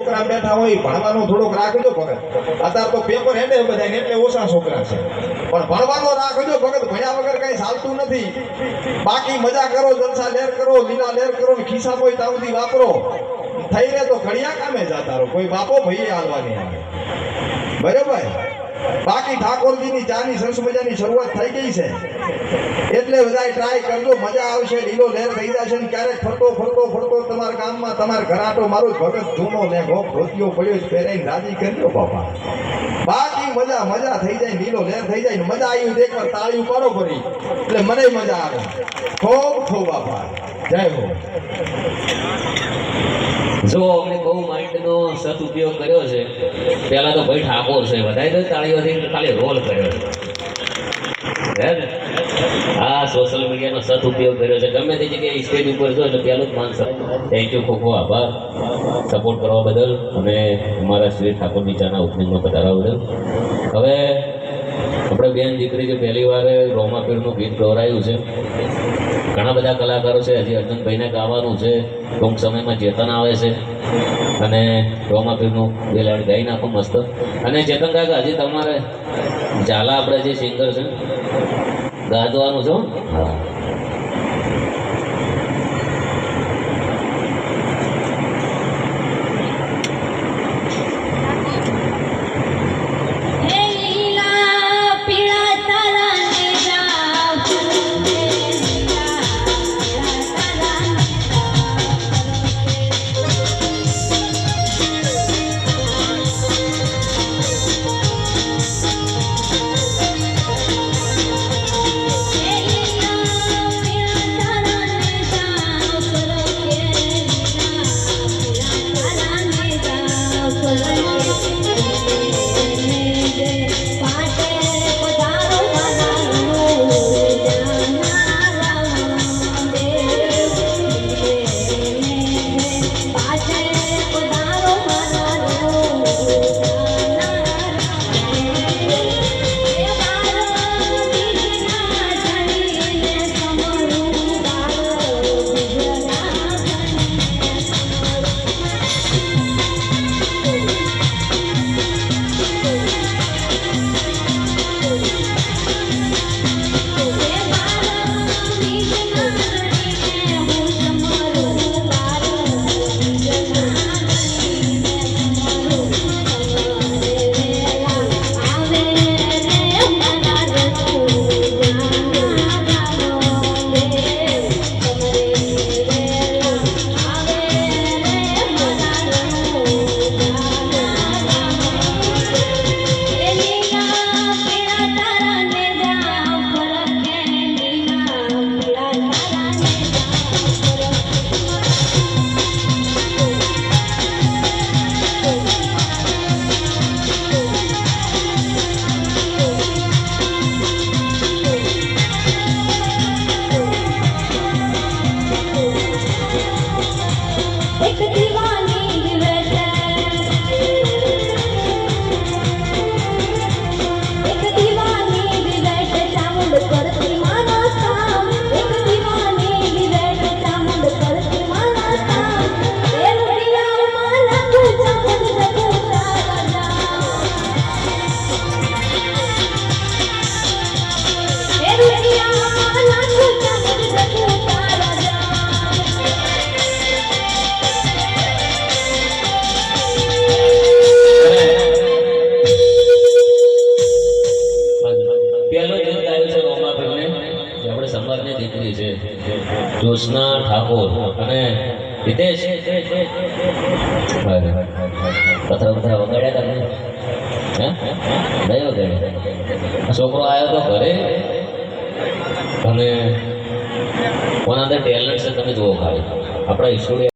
છોકરા બેઠા હોય, ભણવાનો થોડોક રાખજો ભગત. અત્યારે તો પેપર હેડે બધા એટલે ઓછા છોકરા છે. પણ ભણવાનો રાખજો ભગત, ભણ્યા વગર કઈ ચાલતું નથી. બાકી મજા કરો, જલસા લેર કરો, લીલા લેર કરો ખિસ્સા હોય તાવથી વાપરો. થઈ રહે તો ઘડિયા કામે જતા રહો. કોઈ બાપો ભાઈ હાલવાની આવે. બરાબર? બાકી ઠાકોરજીની ચાની સરસ મજાની શરૂઆત થઈ ગઈ છે. એટલે બધા ટ્રાય કરજો, મજા આવશે લીલો લહેર થઈ જશે ને ક્યારેક ફરતો ફરતો ફરતો તમારા ગામમાં, તમારા ઘરાટો મારો ભગત જૂનો ને ગોપ ધોતિયો પડ્યો જ પહેરાઈને રાજી કરજો બાપા. બાકી મજા મજા થઈ જાય લીલો લહેર થઈ જાય મજા આવી એક વાર તાળી પાડો ફરી. એટલે મને મજા આવે. ખૂબ ખૂબ આભાર જય હો. જો અમને બહુ માઇન્ડનો સદુપયોગ કર્યો છે, પહેલા તો ભાઈ ઠાકોર છે વધારે તો ખાલી રોલ કર્યો છે. હે સોશિયલ મીડિયાનો સદુપયોગ કર્યો છે. ગમે તે જગ્યાએ સ્ટેજ ઉપર જો એટલે જ માન થેન્ક યુ ખૂબ ખૂબ આભાર. સપોર્ટ કરવા બદલ અને અમારા શ્રી ઠાકોર નીચાના ઓપનિંગમાં પધારવા બદલ. હવે આપણે બેન દીકરી જે પહેલી વાર રોમાપીરનું ગીત ગવરાયું છે ઘણા બધા કલાકારો છે, હજી અર્જુનભાઈને ગાવાનું છે, ટૂંક સમયમાં ચેતન આવે છે. અને રોમાપીરનું બે લાડ ગાઈ નાખો મસ્ત. અને ચેતન કાકા, હજી તમારે ઝાલા આપણે જે સિંગર છે, ગાજવાનું છે હે. જ્યોત્સના ઠાકોર અને હિતેશ. પથરા પથરા વગાડ્યા તમને? હે? નહીં વગાડ્યા? છોકરો આવ્યો તો ઘરે? અને કોના અંદર ટેલેન્ટ છે તમે જુઓ ખાલી. આપણા સ્ટુડિયો